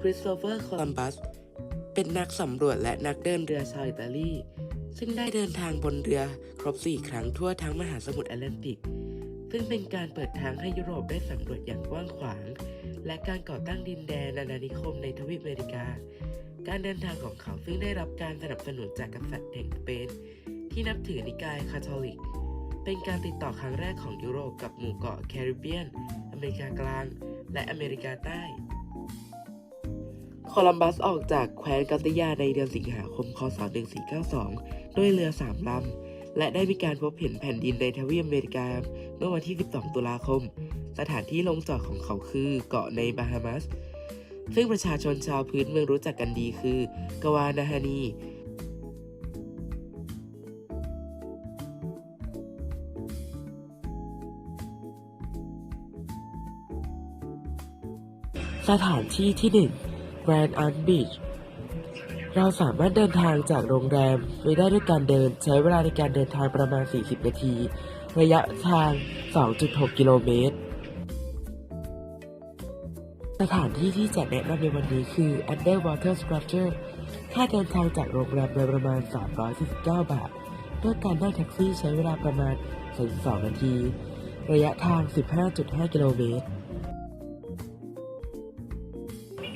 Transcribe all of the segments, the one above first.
คริสโตเฟอร์ โคลัมบัส เป็นนักสำรวจและนักเดินเรือชาวอิตาลี ซึ่งได้เดินทางบนเรือครบ 4 ครั้งทั่วทั้งมหาสมุทรแอตแลนติก ซึ่งเป็นการเปิดทางให้ยุโรปได้สำรวจอย่างกว้างขวาง และการก่อตั้งดินแดนอาณานิคมในทวีปอเมริกา การเดินทางของเขาซึ่งได้รับการสนับสนุนจากกษัตริย์แห่งสเปนที่นับถือนิกายคาทอลิก เป็นการติดต่อครั้งแรกของยุโรปกับหมู่เกาะแคริบเบียน อเมริกากลาง และอเมริกาใต้ โคลัมบัสออกจากแคว้นกัตยาในเดือนสิงหาคม คศ 1492 ด้วยเรือสามลำ และได้มีการพบเห็นแผ่นดินในทวีปอเมริกา เมื่อวันที่ 12 ตุลาคม สถานที่ลงจอดของเขาคือเกาะในบาฮามัสซึ่งประชาชนชาวพื้นเมืองรู้จักกันดีคือกวานาฮานีสถานที่ที่ 1 Grand Arc Beach เราสามารถเดินทางจากโรงแรมไปได้ด้วยการเดินใช้เวลาในการเดินทางประมาณ 40 นาที ระยะทาง 2.6 กิโลเมตร สถานที่ที่จะแนะนำในวันนี้คือ Underwater Structure ค่าเดินทางจากโรงแรมโดยประมาณ 349 บาทด้วยการนั่งแท็กซี่ใช้เวลาประมาณ42นาที ระยะทาง 15.5 กิโลเมตร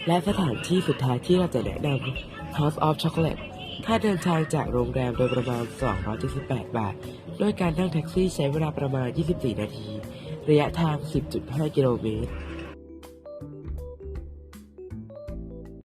และสถานที่สุดท้ายที่เราจะแนะนำ House of Chocolate ค่าเดินทางจากโรงแรมโดยประมาณ 278 บาท ด้วยการนั่งแท็กซี่ใช้เวลาประมาณ 24 นาที ระยะทาง 10.5 กิโลเมตร